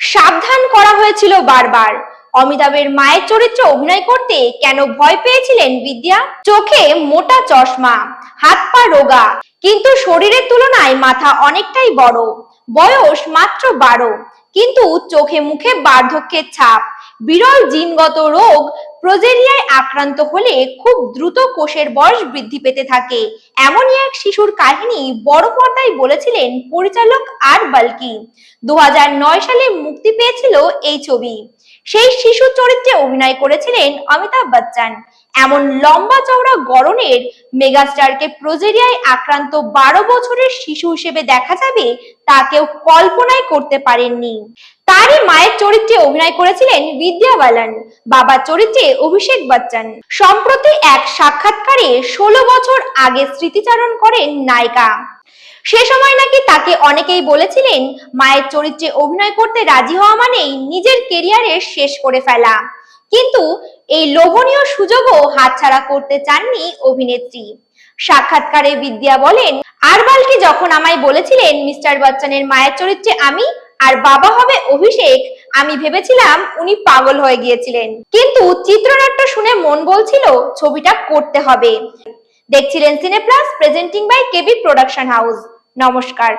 সাবধান করা হয়েছিল বারবার। অমিতাভের মায়ের চরিত্রে অভিনয় করতে কেন ভয় পেয়েছিলেন বিদ্যা? চোখে মোটা চশমা, হাত পা রোগা, কিন্তু শরীরের তুলনায় মাথা অনেকটাই বড়। বয়স মাত্র বারো, কিন্তু চোখে মুখে বার্ধক্যের ছাপ, বিরল জিনগত রোগ প্রোজেরিয়ায় আক্রান্ত হলে খুব দ্রুত কোষের বয়স বৃদ্ধি পেতে থাকে। এমনই এক শিশুর কাহিনী বড় পর্দায় বলেছিলেন পরিচালক আর বালকি। দু সালে মুক্তি পেয়েছিল এই ছবি। সেই শিশু চরিত্রে অভিনয় করেছিলেন অমিতাভ বচ্চন। এমন লম্বা চওড়া গড়নের মেগাস্টারকে প্রোজেরিয়ায় আক্রান্ত বারো বছরের শিশু হিসেবে দেখা যাবে তা কেউ কল্পনাই করতে পারেননি। তারই মায়ের চরিত্রে অভিনয় করেছিলেন বিদ্যা বালান বাবার চরিত্রে অভিষেক বচ্চন। সম্প্রতি এক সাক্ষাৎকারে ষোলো বছর আগে স্মৃতিচারণ করেন নায়িকা। সে সময় নাকি তাকে অনেকেই বলেছিলেন, মায়ের চরিত্রে অভিনয় করতে রাজি হওয়া মানেই নিজের কেরিয়ারের শেষ করে ফেলা। কিন্তু এই লোভনীয় সুযোগও হাতছাড়া করতে চাননি অভিনেত্রী। সাক্ষাৎকারে বিদ্যা বলেন, আরবালকে যখন আমায় বলেছিলেন, মিস্টার বচ্চনের মায়ের চরিত্রে আমি আর বাবা হবে অভিষেক। আমি ভেবেছিলাম উনি পাগল হয়ে গিয়েছিলেন। কিন্তু চিত্রনাট্য শুনে মন বলছিল ছবিটা করতে হবে। দেখছিলেন Cineplus presenting by KB production house নমস্কার।